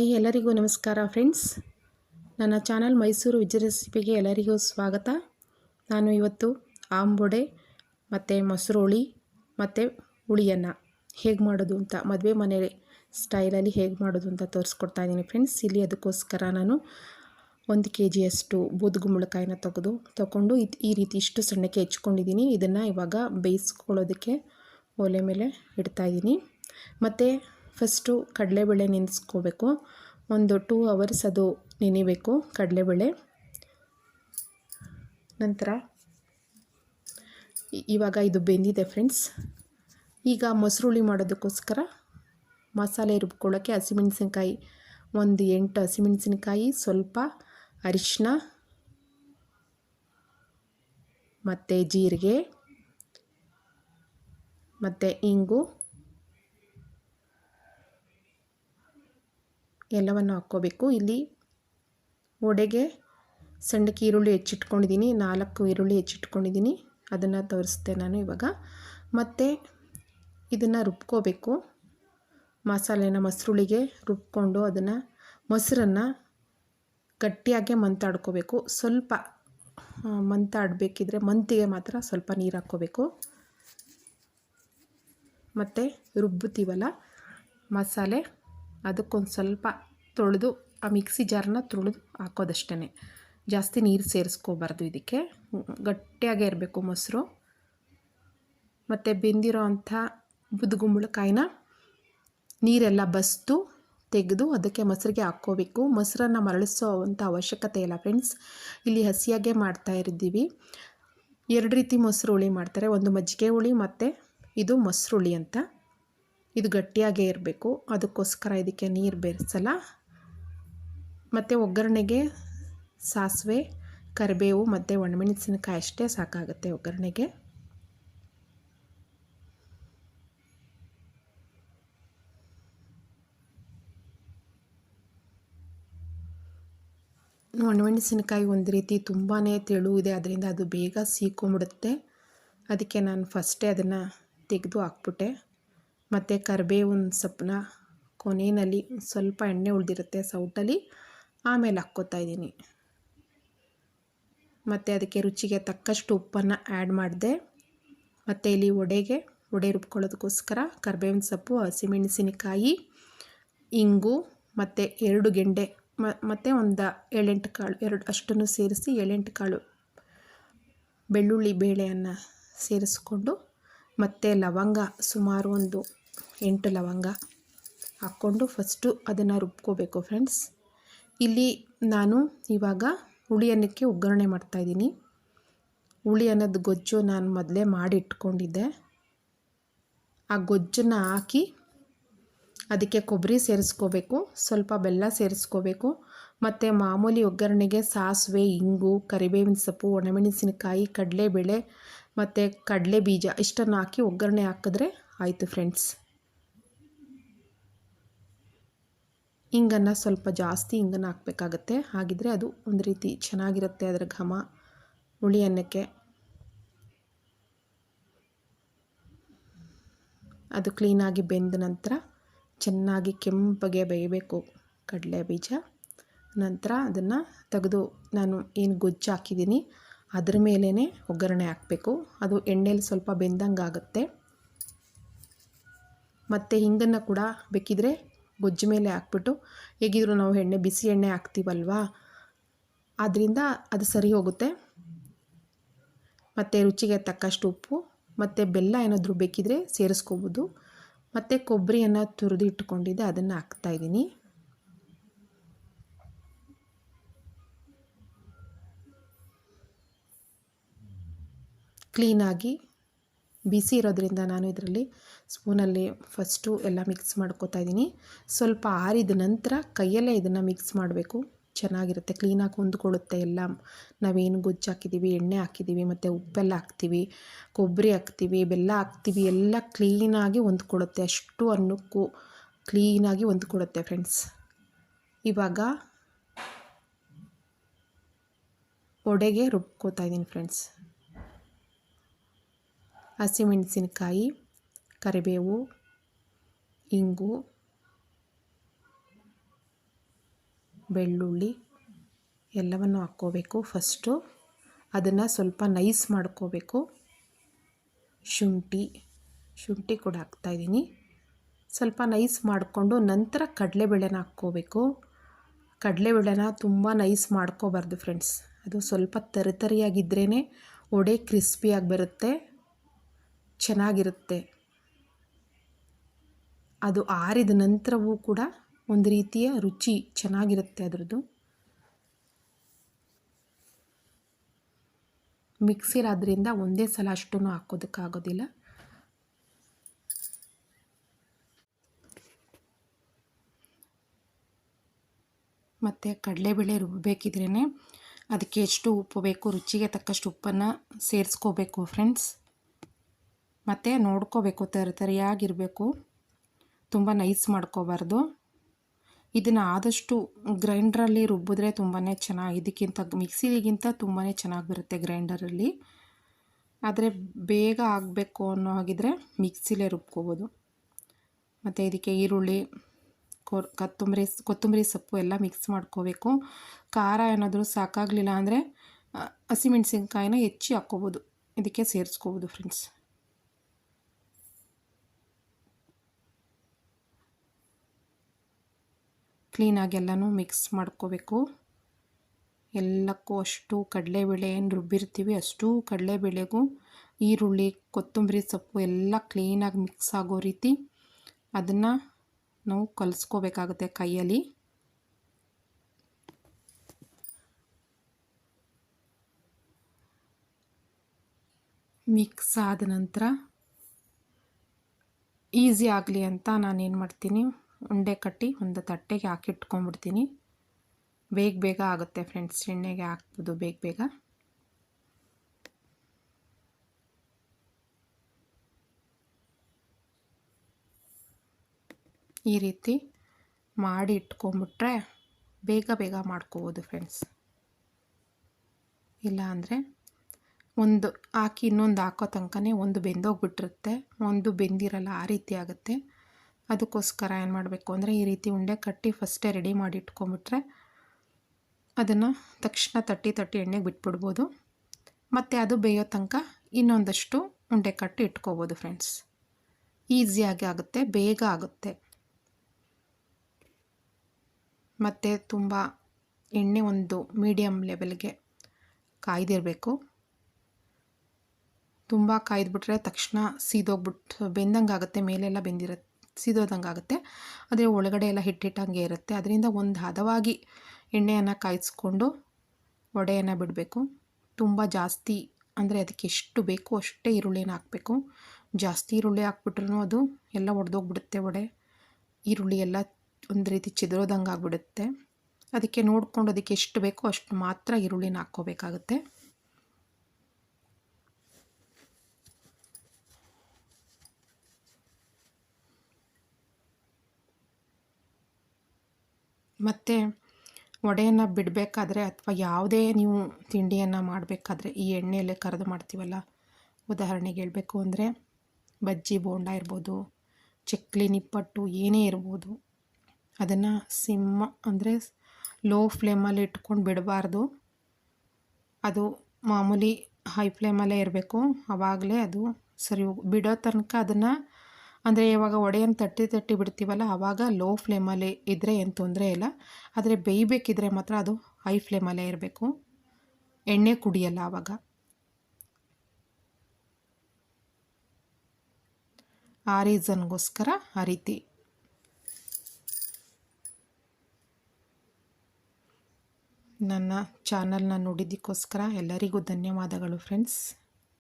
Hi, ಎಲ್ಲರಿಗೂ ನಮಸ್ಕಾರ friends. ನನ್ನ ಚಾನಲ್ ಮೈಸೂರು ವಿಜಯ ರೆಸಿಪಿಗೆ ಎಲ್ಲರಿಗೂ ಸ್ವಾಗತ. ನಾನು ಇವತ್ತು ಆಂಬೊಡೆ ಮತ್ತು ಮೊಸರುಳಿ, ಮತ್ತು ಹುಳಿಯನ್ನು ಹೇಗೆ ಮಾಡೋದು ಅಂತ ಮದುವೆ ಮನೆ ಸ್ಟೈಲಲ್ಲಿ ಹೇಗೆ ಮಾಡೋದು ಅಂತ ತೋರಿಸ್ಕೊಡ್ತಾ ಇದ್ದೀನಿ ಫ್ರೆಂಡ್ಸ್. ಇಲ್ಲಿ ಅದಕ್ಕೋಸ್ಕರ ನಾನು ಒಂದು ಕೆ ಜಿಯಷ್ಟು ಬೂದುಗುಂಬಳಕಾಯಿನ ತೆಗೆದು ತಗೊಂಡು ಈ ರೀತಿ ಇಷ್ಟು ಸಣ್ಣಕ್ಕೆ ಹೆಚ್ಕೊಂಡಿದ್ದೀನಿ. ಇದನ್ನು ಇವಾಗ ಬೇಯಿಸ್ಕೊಳ್ಳೋದಕ್ಕೆ ಒಲೆ ಮೇಲೆ ಇಡ್ತಾಯಿದ್ದೀನಿ ಮತ್ತು ಫಸ್ಟು ಕಡಲೆಬೇಳೆ ನೆನೆಸ್ಕೋಬೇಕು ಒಂದು ಟೂ ಅವರ್ಸ್ ಅದು ನೆನಿಬೇಕು ಕಡಲೆಬೇಳೆ. ನಂತರ ಇವಾಗ ಇದು ಬೆಂದಿದೆ ಫ್ರೆಂಡ್ಸ್. ಈಗ ಮೊಸರುಳಿ ಮಾಡೋದಕ್ಕೋಸ್ಕರ ಮಸಾಲೆ ರುಬ್ಕೊಳ್ಳೋಕ್ಕೆ ಹಸಿಮೆಣಸಿನ್ಕಾಯಿ, ಒಂದು ಎಂಟು ಹಸಿಮೆಣಸಿನ್ಕಾಯಿ, ಸ್ವಲ್ಪ ಅರಿಶಿನ ಮತ್ತು ಜೀರಿಗೆ ಮತ್ತು ಇಂಗು ಎಲ್ಲವನ್ನು ಹಾಕ್ಕೋಬೇಕು. ಇಲ್ಲಿ ಒಡೆಗೆ ಸಣ್ಣಕ್ಕೆ ಈರುಳ್ಳಿ ಹೆಚ್ಚಿಟ್ಕೊಂಡಿದ್ದೀನಿ. ನಾಲ್ಕು ಈರುಳ್ಳಿ ಹೆಚ್ಚಿಟ್ಕೊಂಡಿದ್ದೀನಿ. ಅದನ್ನು ತೋರಿಸ್ತೆ ನಾನು ಇವಾಗ. ಮತ್ತು ಇದನ್ನು ರುಬ್ಕೋಬೇಕು. ಮಸಾಲೆನ ಮೊಸರುಳಿಗೆ ರುಬ್ಕೊಂಡು ಅದನ್ನು ಮೊಸರನ್ನು ಗಟ್ಟಿಯಾಗೆ ಮಂತಾಡ್ಕೋಬೇಕು. ಸ್ವಲ್ಪ ಮಂತಾಡಬೇಕಿದ್ರೆ ಮಂತಿಗೆ ಮಾತ್ರ ಸ್ವಲ್ಪ ನೀರು ಹಾಕ್ಕೋಬೇಕು. ಮತ್ತು ರುಬ್ಬುತ್ತೀವಲ್ಲ ಮಸಾಲೆ. ಅದಕ್ಕೊಂದು ಸ್ವಲ್ಪ ತೊಳೆದು, ಆ ಮಿಕ್ಸಿ ಜಾರನ್ನ ತೊಳೆದು ಹಾಕೋದಷ್ಟೇ ಜಾಸ್ತಿ ನೀರು ಸೇರಿಸ್ಕೋಬಾರ್ದು ಇದಕ್ಕೆ. ಗಟ್ಟಿಯಾಗೇ ಇರಬೇಕು ಮೊಸರು. ಮತ್ತು ಬೆಂದಿರೋ ಅಂಥ ಬುದ್ಗುಂಬಳಕಾಯಿನ ನೀರೆಲ್ಲ ಬಸ್ತು, ತೆಗೆದು ಅದಕ್ಕೆ ಮೊಸರಿಗೆ ಹಾಕ್ಕೋಬೇಕು. ಮೊಸರನ್ನು ಮರಳಿಸೋ ಅಂಥ ಅವಶ್ಯಕತೆ ಇಲ್ಲ ಫ್ರೆಂಡ್ಸ್. ಇಲ್ಲಿ ಹಸಿಯಾಗೇ ಮಾಡ್ತಾ ಇದ್ದೀವಿ. ಎರಡು ರೀತಿ ಮೊಸರು ಹುಳಿ ಮಾಡ್ತಾರೆ. ಒಂದು ಮಜ್ಜಿಗೆ ಹುಳಿ ಮತ್ತು ಇದು ಮೊಸರು ಹುಳಿ ಅಂತ. ಇದು ಗಟ್ಟಿಯಾಗೇ ಇರಬೇಕು. ಅದಕ್ಕೋಸ್ಕರ ಇದಕ್ಕೆ ನೀರು ಬೆರೆಸಲ್ಲ. ಮತ್ತು ಒಗ್ಗರಣೆಗೆ ಸಾಸಿವೆ, ಕರಿಬೇವು, ಮತ್ತು ಒಣಮೆಣಸಿನಕಾಯಿ ಅಷ್ಟೇ ಸಾಕಾಗುತ್ತೆ ಒಗ್ಗರಣೆಗೆ. ಒಣಮೆಣಸಿನಕಾಯಿ ಒಂದು ರೀತಿ ತುಂಬಾ ತೆಳು ಇದೆ, ಅದರಿಂದ ಅದು ಬೇಗ ಸೀಕೊಂಬಿಡುತ್ತೆ ಅದಕ್ಕೆ ನಾನು ಫಸ್ಟೇ ಅದನ್ನು ತೆಗೆದು ಹಾಕ್ಬಿಟ್ಟೆ. ಮತ್ತು ಕರಿಬೇವಿನ ಸೊಪ್ಪನ್ನ ಕೊನೆಯಲ್ಲಿ ಸ್ವಲ್ಪ ಎಣ್ಣೆ ಉಳಿದಿರುತ್ತೆ ಸೌಟಲ್ಲಿ, ಆಮೇಲೆ ಹಾಕ್ಕೋತಾ ಇದ್ದೀನಿ. ಮತ್ತು ಅದಕ್ಕೆ ರುಚಿಗೆ ತಕ್ಕಷ್ಟು ಉಪ್ಪನ್ನು ಆ್ಯಡ್ ಮಾಡಿದೆ. ಮತ್ತು ಇಲ್ಲಿ ಒಡೆಗೆ ಒಡೆ ರುಬ್ಕೊಳ್ಳೋದಕ್ಕೋಸ್ಕರ ಕರಿಬೇವಿನ ಸೊಪ್ಪು, ಹಸಿಮೆಣಸಿನಕಾಯಿ, ಇಂಗು, ಮತ್ತು ಎರಡು ಗೆಂಡೆ ಮತ್ತು ಒಂದು ಏಳೆಂಟು ಕಾಳು, ಎರಡು ಅಷ್ಟನ್ನು ಸೇರಿಸಿ ಏಳೆಂಟು ಕಾಳು ಬೆಳ್ಳುಳ್ಳಿ ಬೇಳೆಯನ್ನು ಸೇರಿಸ್ಕೊಂಡು ಮತ್ತು ಲವಂಗ ಸುಮಾರು ಒಂದು ಎಂಟು ಲವಂಗ ಹಾಕ್ಕೊಂಡು ಫಸ್ಟು ಅದನ್ನು ರುಬ್ಕೋಬೇಕು ಫ್ರೆಂಡ್ಸ್ ಇಲ್ಲಿ ನಾನು ಇವಾಗ ಹುಳಿ ಅನ್ನಕ್ಕೆ ಒಗ್ಗರಣೆ ಮಾಡ್ತಾಯಿದ್ದೀನಿ ಹುಳಿ ಅನ್ನದ ಗೊಜ್ಜು ನಾನು ಮೊದಲೇ ಮಾಡಿ ಇಟ್ಕೊಂಡಿದ್ದೆ ಆ ಗೊಜ್ಜನ್ನು ಹಾಕಿ ಅದಕ್ಕೆ ಕೊಬ್ಬರಿ ಸೇರಿಸ್ಕೋಬೇಕು, ಸ್ವಲ್ಪ ಬೆಲ್ಲ ಸೇರಿಸ್ಕೋಬೇಕು, ಮತ್ತು ಮಾಮೂಲಿ ಒಗ್ಗರಣೆಗೆ ಸಾಸಿವೆ, ಇಂಗು, ಕರಿಬೇವಿನ ಸೊಪ್ಪು, ಒಣಮೆಣಸಿನಕಾಯಿ, ಕಡಲೆಬೇಳೆ, ಮತ್ತು ಕಡಲೆ ಬೀಜ ಇಷ್ಟನ್ನು ಹಾಕಿ ಒಗ್ಗರಣೆ ಹಾಕಿದ್ರೆ ಆಯಿತು ಫ್ರೆಂಡ್ಸ್ ಹಿಂಗನ್ನು ಸ್ವಲ್ಪ ಜಾಸ್ತಿ ಇಂಗನ್ನು ಹಾಕಬೇಕಾಗತ್ತೆ. ಹಾಗಿದ್ರೆ ಅದು ಒಂದು ರೀತಿ ಚೆನ್ನಾಗಿರುತ್ತೆ ಅದರ ಘಮ. ಹುಳಿ ಅನ್ನಕ್ಕೆ ಅದು ಕ್ಲೀನಾಗಿ ಬೆಂದ ನಂತರ ಚೆನ್ನಾಗಿ ಕೆಂಪಗೆ ಬೇಯಬೇಕು ಕಡಲೆ ಬೀಜ ನಂತರ ಅದನ್ನು ತೆಗೆದು ನಾನು ಏನು ಗೊಜ್ಜು ಹಾಕಿದ್ದೀನಿ, ಅದ್ರ ಮೇಲೇ ಒಗ್ಗರಣೆ ಹಾಕಬೇಕು. ಅದು ಎಣ್ಣೆಲಿ ಸ್ವಲ್ಪ ಬೆಂದಂಗೆ ಆಗುತ್ತೆ ಮತ್ತು ಹಿಂಗನ್ನು ಕೂಡ ಬೇಕಿದ್ರೆ ಗೊಜ್ಜು ಮೇಲೆ ಹಾಕ್ಬಿಟ್ಟು, ಹೇಗಿದ್ರು ನಾವು ಎಣ್ಣೆ, ಬಿಸಿ ಎಣ್ಣೆ ಹಾಕ್ತೀವಲ್ವಾ? ಆದ್ದರಿಂದ ಅದು ಸರಿ ಹೋಗುತ್ತೆ. ಮತ್ತು ರುಚಿಗೆ ತಕ್ಕಷ್ಟು ಉಪ್ಪು, ಮತ್ತು ಬೆಲ್ಲ ಏನಾದರೂ ಬೇಕಿದ್ರೆ ಸೇರಿಸ್ಕೋಬೋದು. ಮತ್ತು ಕೊಬ್ಬರಿಯನ್ನು ತುರಿದು ಇಟ್ಕೊಂಡಿದ್ದೆ, ಅದನ್ನು ಹಾಕ್ತಾಯಿದ್ದೀನಿ ಕ್ಲೀನಾಗಿ ಬಿಸಿ ಇರೋದ್ರಿಂದ ನಾನು ಇದರಲ್ಲಿ ಸ್ಪೂನಲ್ಲಿ ಫಸ್ಟು ಎಲ್ಲ ಮಿಕ್ಸ್ ಮಾಡ್ಕೋತಾ ಇದ್ದೀನಿ. ಸ್ವಲ್ಪ ಆರಿದ ನಂತರ ಕೈಯಲ್ಲೇ ಇದನ್ನು ಮಿಕ್ಸ್ ಮಾಡಬೇಕು. ಚೆನ್ನಾಗಿರುತ್ತೆ. ಕ್ಲೀನಾಗಿ ಹೊಂದ್ಕೊಳ್ಳುತ್ತೆ ಎಲ್ಲ. ನಾವೇನು ಗೊಜ್ಜು ಹಾಕಿದ್ದೀವಿ, ಎಣ್ಣೆ ಹಾಕಿದ್ದೀವಿ, ಮತ್ತು ಉಪ್ಪೆಲ್ಲ ಹಾಕ್ತೀವಿ, ಕೊಬ್ಬರಿ ಹಾಕ್ತೀವಿ, ಬೆಲ್ಲ ಹಾಕ್ತೀವಿ, ಎಲ್ಲ ಕ್ಲೀನಾಗಿ ಹೊಂದ್ಕೊಳ್ಳುತ್ತೆ. ಅಷ್ಟು ಅನ್ನಕ್ಕೂ ಕ್ಲೀನಾಗಿ ಹೊಂದ್ಕೊಡುತ್ತೆ ಫ್ರೆಂಡ್ಸ್. ಇವಾಗ ಒಡೆಗೆ ರುಬ್ಕೋತಾ ಇದ್ದೀನಿ ಫ್ರೆಂಡ್ಸ್. ಹಸಿಮೆಣಸಿನಕಾಯಿ ಕರಿಬೇವು, ಇಂಗು, ಬೆಳ್ಳುಳ್ಳಿ ಎಲ್ಲವನ್ನು ಹಾಕ್ಕೋಬೇಕು. ಫಸ್ಟು ಅದನ್ನು ಸ್ವಲ್ಪ ನೈಸ್ ಮಾಡ್ಕೋಬೇಕು. ಶುಂಠಿ ಶುಂಠಿ ಕೂಡ ಹಾಕ್ತಾಯಿದ್ದೀನಿ ಸ್ವಲ್ಪ ನೈಸ್ ಮಾಡಿಕೊಂಡು ನಂತರ ಕಡಲೆಬೇಳೆನ ಹಾಕ್ಕೋಬೇಕು. ಕಡಲೆಬೇಳೆನ ತುಂಬ ನೈಸ್ ಮಾಡ್ಕೋಬಾರ್ದು ಫ್ರೆಂಡ್ಸ್. ಅದು ಸ್ವಲ್ಪ ತರಿತರಿಯಾಗಿದ್ರೇ ಒಡೆ ಕ್ರಿಸ್ಪಿಯಾಗಿ ಬರುತ್ತೆ, ಚೆನ್ನಾಗಿರುತ್ತೆ. ಅದು ಆರಿದ ನಂತರವೂ ಕೂಡ ಒಂದು ರೀತಿಯ ರುಚಿ ಚೆನ್ನಾಗಿರುತ್ತೆ ಅದರದ್ದು. ಮಿಕ್ಸಿರಾದ್ರಿಂದ ಒಂದೇ ಸಲ ಅಷ್ಟೂ ಹಾಕೋದಕ್ಕಾಗೋದಿಲ್ಲ. ಮತ್ತು ಕಡಲೆಬೇಳೆ ರುಬ್ಬಬೇಕಿದ್ರೇ ಅದಕ್ಕೆ ಎಷ್ಟು ಉಪ್ಪು ಬೇಕು, ರುಚಿಗೆ ತಕ್ಕಷ್ಟು ಉಪ್ಪನ್ನು ಸೇರಿಸ್ಕೋಬೇಕು ಫ್ರೆಂಡ್ಸ್ ಮತ್ತು ನೋಡ್ಕೋಬೇಕು ತರಿತರಿಯಾಗಿರಬೇಕು ತುಂಬ ನೈಸ್ ಮಾಡ್ಕೋಬಾರ್ದು. ಇದನ್ನು ಆದಷ್ಟು ಗ್ರೈಂಡ್ರಲ್ಲಿ ರುಬ್ಬಿದ್ರೆ ತುಂಬಾ ಚೆನ್ನಾಗಿ, ಇದಕ್ಕಿಂತ ಮಿಕ್ಸಿಗಿಂತ ತುಂಬಾ ಚೆನ್ನಾಗಿ ಬರುತ್ತೆ ಗ್ರೈಂಡರಲ್ಲಿ ಆದರೆ ಬೇಗ ಆಗಬೇಕು ಅನ್ನೋ ಹಾಗಿದ್ರೆ ಮಿಕ್ಸಿಲೇ ರುಬ್ಕೋಬೋದು. ಮತ್ತು ಇದಕ್ಕೆ ಈರುಳ್ಳಿ ಕೊತ್ತಂಬರಿ ಕೊತ್ತಂಬರಿ ಸೊಪ್ಪು ಎಲ್ಲ ಮಿಕ್ಸ್ ಮಾಡ್ಕೋಬೇಕು. ಖಾರ ಏನಾದರೂ ಸಾಕಾಗಲಿಲ್ಲ ಅಂದರೆ ಹಸಿಮೆಣ್ಸಿನ್ಕಾಯಿನ ಹೆಚ್ಚಿ ಹಾಕ್ಕೋಬೋದು. ಇದಕ್ಕೆ ಸೇರಿಸ್ಕೋಬೋದು ಫ್ರೆಂಡ್ಸ್ ಕ್ಲೀನಾಗಿ ಎಲ್ಲನೂ ಮಿಕ್ಸ್ ಮಾಡ್ಕೋಬೇಕು. ಎಲ್ಲಕ್ಕೂ ಅಷ್ಟು ಕಡಲೆಬೇಳೆ ಏನು ರುಬ್ಬಿರ್ತೀವಿ ಅಷ್ಟು ಕಡಲೆಬೇಳೆಗೂ ಈರುಳ್ಳಿ, ಕೊತ್ತಂಬರಿ ಸೊಪ್ಪು ಎಲ್ಲ ಕ್ಲೀನಾಗಿ ಮಿಕ್ಸ್ ಆಗೋ ರೀತಿ ಅದನ್ನು ನಾವು ಕಲಿಸ್ಕೋಬೇಕಾಗುತ್ತೆ ಕೈಯಲ್ಲಿ. ಮಿಕ್ಸ್ ಆದ ನಂತರ ಈಸಿ ಆಗಲಿ ಅಂತ ನಾನೇನು ಮಾಡ್ತೀನಿ. ಉಂಡೆ ಕಟ್ಟಿ ಒಂದು ತಟ್ಟೆಗೆ ಹಾಕಿಟ್ಕೊಂಡ್ಬಿಡ್ತೀನಿ ಬೇಗ ಬೇಗ ಆಗುತ್ತೆ ಫ್ರೆಂಡ್ಸ್, ಎಣ್ಣೆಗೆ ಹಾಕ್ಬೋದು ಬೇಗ ಬೇಗ. ಈ ರೀತಿ ಮಾಡಿ ಇಟ್ಕೊಂಬಿಟ್ರೆ ಬೇಗ ಬೇಗ ಮಾಡ್ಕೋಬೋದು ಫ್ರೆಂಡ್ಸ್. ಇಲ್ಲ ಅಂದರೆ ಒಂದು ಹಾಕಿ ಇನ್ನೊಂದು ಹಾಕೋ ತನಕನೇ ಒಂದು ಬೆಂದೋಗ್ಬಿಟ್ಟಿರುತ್ತೆ. ಒಂದು ಬೆಂದಿರಲ್ಲ, ಆ ರೀತಿ ಆಗುತ್ತೆ. ಅದಕ್ಕೋಸ್ಕರ ಏನು ಮಾಡಬೇಕು ಅಂದರೆ ಈ ರೀತಿ ಉಂಡೆ ಕಟ್ಟಿ ಫಸ್ಟೇ ರೆಡಿ ಮಾಡಿ ಇಟ್ಕೊಂಬಿಟ್ರೆ ಅದನ್ನು ತಕ್ಷಣ ತಟ್ಟಿ ತಟ್ಟಿ ಎಣ್ಣೆಗೆ ಬಿಟ್ಬಿಡ್ಬೋದು. ಮತ್ತು ಅದು ಬೇಯೋ ತನಕ ಇನ್ನೊಂದಷ್ಟು ಉಂಡೆ ಕಟ್ಟಿ ಇಟ್ಕೋಬೋದು ಫ್ರೆಂಡ್ಸ್ ಈಸಿಯಾಗಿ ಆಗುತ್ತೆ, ಬೇಗ ಆಗುತ್ತೆ. ಮತ್ತು ತುಂಬ ಎಣ್ಣೆ ಒಂದು ಮೀಡಿಯಮ್ ಲೆವೆಲ್ಗೆ ಕಾಯ್ದಿರಬೇಕು. ತುಂಬ ಕಾಯ್ದುಬಿಟ್ರೆ ತಕ್ಷಣ ಸೀದೋಗ್ಬಿಟ್ಟು ಬೆಂದಂಗೆ ಆಗುತ್ತೆ ಮೇಲೆಲ್ಲ ಬೆಂದಿರುತ್ತೆ. ಆಗುತ್ತೆ ಆದರೆ ಒಳಗಡೆ ಎಲ್ಲ ಹಿಟ್ಟಿಟ್ಟಂಗೆ ಇರುತ್ತೆ. ಅದರಿಂದ ಒಂದು ಹದವಾಗಿ ಎಣ್ಣೆಯನ್ನು ಕಾಯಿಸ್ಕೊಂಡು ವಡೆಯನ್ನು ಬಿಡಬೇಕು. ತುಂಬ ಜಾಸ್ತಿ ಅಂದರೆ ಅದಕ್ಕೆ ಎಷ್ಟು ಬೇಕೋ ಅಷ್ಟೇ ಈರುಳ್ಳಿನ ಹಾಕಬೇಕು. ಜಾಸ್ತಿ ಈರುಳ್ಳಿ ಹಾಕ್ಬಿಟ್ರೂ ಅದು ಎಲ್ಲ ಒಡೆದೋಗ್ಬಿಡುತ್ತೆ ವಡೆ. ಈರುಳ್ಳಿ ಎಲ್ಲ ಒಂದು ರೀತಿ ಚಿದ್ರೋದಂಗೆ ಆಗಿಬಿಡುತ್ತೆ ಅದಕ್ಕೆ ನೋಡಿಕೊಂಡು ಅದಕ್ಕೆ ಎಷ್ಟು ಬೇಕೋ ಅಷ್ಟು ಮಾತ್ರ ಈರುಳ್ಳಿನ ಹಾಕ್ಕೋಬೇಕಾಗುತ್ತೆ. ಮತ್ತು ವಡೆಯನ್ನು ಬಿಡಬೇಕಾದ್ರೆ ಅಥವಾ ಯಾವುದೇ ನೀವು ತಿಂಡಿಯನ್ನು ಮಾಡಬೇಕಾದ್ರೆ ಈ ಎಣ್ಣೆಯಲ್ಲೇ ಕರೆದು ಮಾಡ್ತೀವಲ್ಲ? ಉದಾಹರಣೆಗೆ ಹೇಳಬೇಕು ಅಂದರೆ ಬಜ್ಜಿ, ಬೋಂಡ ಇರ್ಬೋದು, ಚಕ್ಲಿ, ನಿಪ್ಪಟ್ಟು ಏನೇ ಇರ್ಬೋದು. ಅದನ್ನು ಸಿಮ್ಮ ಅಂದರೆ ಲೋ ಫ್ಲೇಮಲ್ಲಿ ಇಟ್ಕೊಂಡು ಬಿಡಬಾರ್ದು. ಅದು ಮಾಮೂಲಿ ಹೈ ಫ್ಲೇಮಲ್ಲೇ ಇರಬೇಕು. ಆವಾಗಲೇ ಅದು ಸರಿ ಬಿಡೋ ತನಕ ಅದನ್ನು ಅಂದರೆ ಇವಾಗ ಒಡೆಯನ್ನು ತಟ್ಟಿ ತಟ್ಟಿ ಬಿಡ್ತೀವಲ್ಲ ಆವಾಗ ಲೋ ಫ್ಲೇಮಲ್ಲಿ ಇದ್ದರೆ ಏನು ತೊಂದರೆ ಇಲ್ಲ. ಆದರೆ ಬೇಯಬೇಕಿದ್ರೆ ಮಾತ್ರ ಅದು ಹೈ ಫ್ಲೇಮಲ್ಲೇ ಇರಬೇಕು. ಎಣ್ಣೆ ಕುಡಿಯಲ್ಲ ಆವಾಗ ಆ ರೀಸನ್ಗೋಸ್ಕರ ಆ ರೀತಿ. ನನ್ನ ಚಾನಲ್ನ ನೋಡಿದ್ದಕ್ಕೋಸ್ಕರ ಎಲ್ಲರಿಗೂ ಧನ್ಯವಾದಗಳು ಫ್ರೆಂಡ್ಸ್